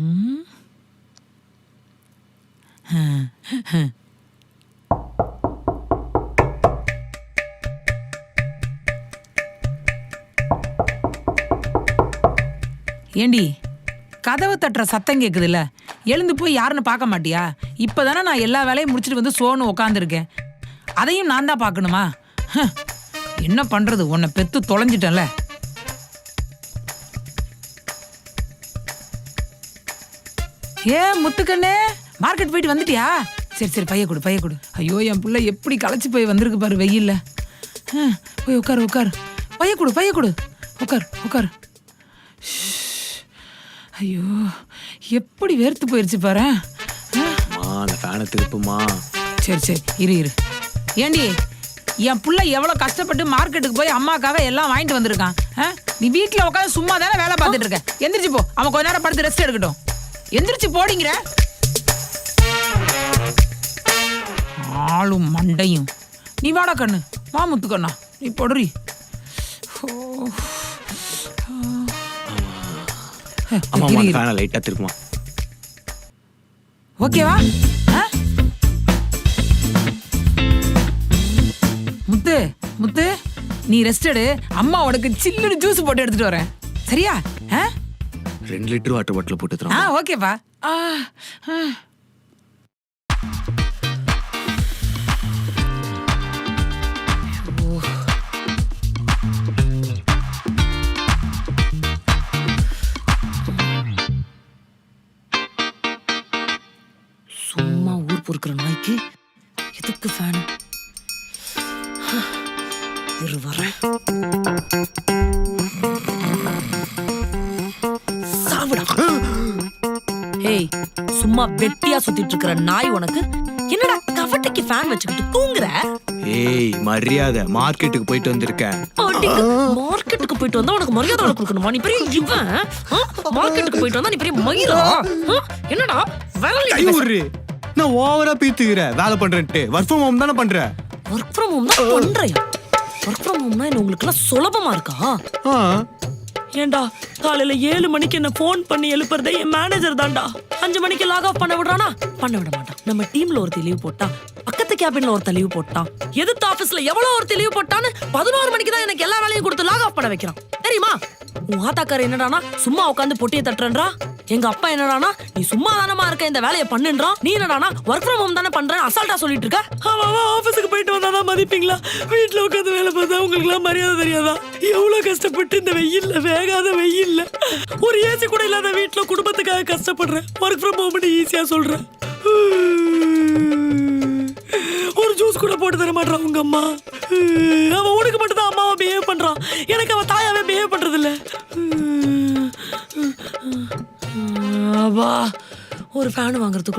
ம். ஏண்டி கதவு தட்டுற சத்தம் கேக்குதுல்ல? எழுந்து போய் யாருன்னு பார்க்க மாட்டியா? இப்பதானே நான் எல்லா வேலையும் முடிச்சுட்டு வந்து சோன்னு உக்காந்துருக்கேன். அதையும் நான் தான் பார்க்கணுமா? என்ன பண்றது? உன்னை பெத்து தொலைஞ்சிட்டேன்ல. ஏ முத்துக்கண்ணே மார்க்கெட் போயிட்டு வந்துட்டியா? சரி சரி பைய கொடு பைய கொடு. ஐயோ என் புள்ள எப்படி களைச்சு போய் வந்திருக்கு பாரு வெயில்ல. போய் உட்காரு உட்காரு. பைய கொடு பைய கொடு. உட்கார் உட்கார். ஐயோ எப்படி வேர்த்து போயிருச்சு பாரு அந்த ஃபேனை திருப்புமா. சரி சரி இரு இரு. ஏண்டி என் புள்ள எவ்வளவு கஷ்டப்பட்டு மார்க்கெட்டுக்கு போய் அம்மாக்காக எல்லாம் வாங்கிட்டு வந்திருக்கான்? நீ வீட்ல உட்காந்து சும்மா தானே வேலை பார்த்துட்டு இருக்க? எந்திரிச்சு போ. அவன் கொஞ்ச நேரம் படுத்து ரெஸ்ட் எடுக்கட்டும். எந்திரிச்சு போடிங்கிற. ஆளும் மண்டையும். நீ வாடா கண்ணு. வா முத்து கண்ணா நீ போடுறி. லைட்டா திருப்புமா. ஓகேவா? முத்து முத்து நீ ரெஸ்ட் எடு. அம்மா உனக்கு சில்லுன்னு ஜூஸ் போட்டு எடுத்துட்டு வரேன். சரியா? ஆ? ரெண்டு லிட்டர் வாட்டர் பாட்டில் போட்டு ஆ தரோம் ஓகேப்பா. ஆ, ஆ. சும்மா ஊர் பொறுக்கிற நாய்க்கு எதுக்கு ஃபேனு இரு வரேன். சும்மா வெட்டியா சுத்திட்டு இருக்கிற நாய் உனக்கு. என்னடா கவட்டைக்கு ஃபேன் வச்சுக்கிட்டு தூங்குற? ஏய் மரியாதை மார்க்கெட்டுக்கு போயிட்டு வந்திருக்கேன் மார்க்கெட்டுக்கு போயிட்டு வந்தா உனக்கு மரியாதை கொடுக்கணுமா? நீ பெரிய இவன்? மார்க்கெட்டுக்கு போயிட்டு வந்தா நீ பெரிய மயிரா? ஆ? என்னடா விடுறி நான் ஓவரா பீத்துக்கிறேன் வேலை பண்றேன்ட்டு. ஒர்க் ஃப்ரம் ஹோம் தானே பண்றேன் ஒர்க் ஃப்ரம் ஹோம் தான் பண்றியா ஒர்க் ஃப்ரம் ஹோம்னா என்ன உங்களுக்கு எல்லாம் சுலபமா இருக்கா? ஏண்டா? காலையில ஏழு மணிக்கு என்ன போன் பண்ணி எழுப்புறதே என் மேனேஜர் தான்டா. அஞ்சு மணிக்கு லாக் ஆஃப் பண்ண விடுறானா? பண்ண விட மாட்டான். நம்ம டீம்ல ஒரு லீவ் போட்டா பக்கத்து கேபின்ல ஒருத்த லீவ் போட்டான். எதிர்த்து ஆபீஸ்ல எவ்வளவு ஒரு லீவ் போட்டான்னு பதினோரு மணிக்கு தான் எனக்கு எல்லா வேலையும் கொடுத்து லாக் ஆஃப் பண்ண வைக்கிறான். தெரியுமா? உன் ஆத்தாக்கார என்னடானா சும்மா உட்காந்து பொட்டியை தட்டுறன்றா. எங்க அப்பா என்னடானா நீ சும்மா தானமா இருக்க இந்த வேலையை பண்ணுன்றான். நீ என்னடானா ஒர்க் ஃப்ரம் ஹோம் தானே பண்றேன் அசால்ட்டா சொல்லிட்டு இருக்க? அவன் அவன் ஆபீஸுக்கு போயிட்டு வந்தாதான் மதிப்பீங்களா? வீட்டுல உட்காந்து வேலை பார்த்தா உங்களுக்கு எல்லாம் மரியாதை தெரியாதா? எவ்வளவு கஷ்டப்பட்டு இந்த வெயில்ல வேகாத வெயில்ல. ஒரு ஏசி கூட இல்லாத வீட்டுல குடும்பத்துக்காக கஷ்டப்படுறேன். ஒர்க் ஃப்ரம் ஹோம் ஈஸியா சொல்றேன். ஒரு ஜூஸ் கூட போட்டு தர மாட்டான் உங்க அம்மா. அவன் உனக்கு மட்டும் தான் அம்மாவை பிஹேவ் பண்றான். எனக்கு அவன் தாயாவே பிஹேவ் பண்றது இல்ல வா. ஒரு ஃபேன் வாங்குறதுக்குள்ள